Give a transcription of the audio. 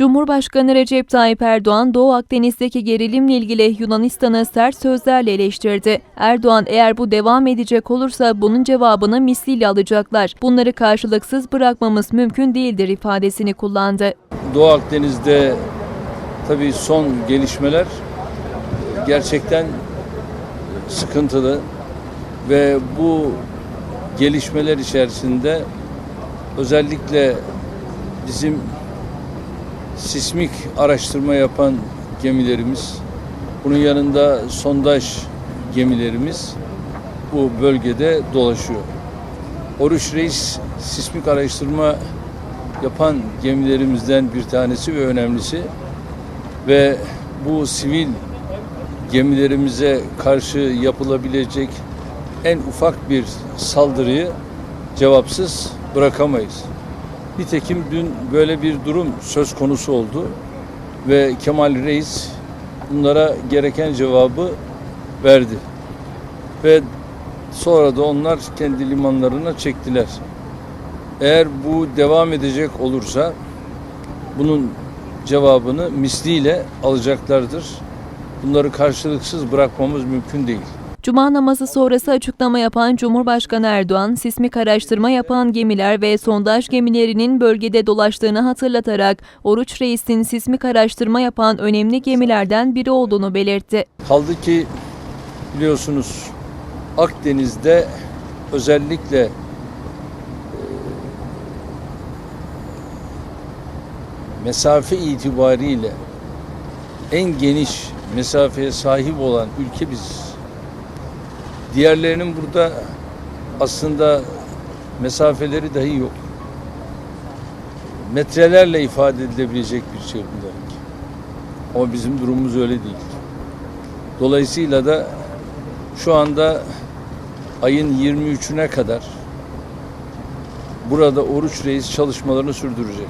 Cumhurbaşkanı Recep Tayyip Erdoğan, Doğu Akdeniz'deki gerilimle ilgili Yunanistan'ı sert sözlerle eleştirdi. Erdoğan, eğer bu devam edecek olursa bunun cevabını misliyle alacaklar. Bunları karşılıksız bırakmamız mümkün değildir ifadesini kullandı. Doğu Akdeniz'de tabii son gelişmeler gerçekten sıkıntılı ve bu gelişmeler içerisinde özellikle bizim sismik araştırma yapan gemilerimiz, bunun yanında sondaj gemilerimiz bu bölgede dolaşıyor. Oruç Reis sismik araştırma yapan gemilerimizden bir tanesi ve önemlisi ve bu sivil gemilerimize karşı yapılabilecek en ufak bir saldırıyı cevapsız bırakamayız. Nitekim dün böyle bir durum söz konusu oldu ve Kemal Reis bunlara gereken cevabı verdi. Ve sonra da onlar kendi limanlarına çektiler. Eğer bu devam edecek olursa bunun cevabını misliyle alacaklardır. Bunları karşılıksız bırakmamız mümkün değil. Cuma namazı sonrası açıklama yapan Cumhurbaşkanı Erdoğan, sismik araştırma yapan gemiler ve sondaj gemilerinin bölgede dolaştığını hatırlatarak Oruç Reis'in sismik araştırma yapan önemli gemilerden biri olduğunu belirtti. Kaldı ki biliyorsunuz Akdeniz'de özellikle e, mesafe itibariyle en geniş mesafeye sahip olan ülke biziz. Diğerlerinin burada aslında mesafeleri dahi yok. Metrelerle ifade edilebilecek bir şey bunlar. Ama bizim durumumuz öyle değil. Dolayısıyla da şu anda ayın 23'üne kadar burada Oruç Reis çalışmalarını sürdürecek.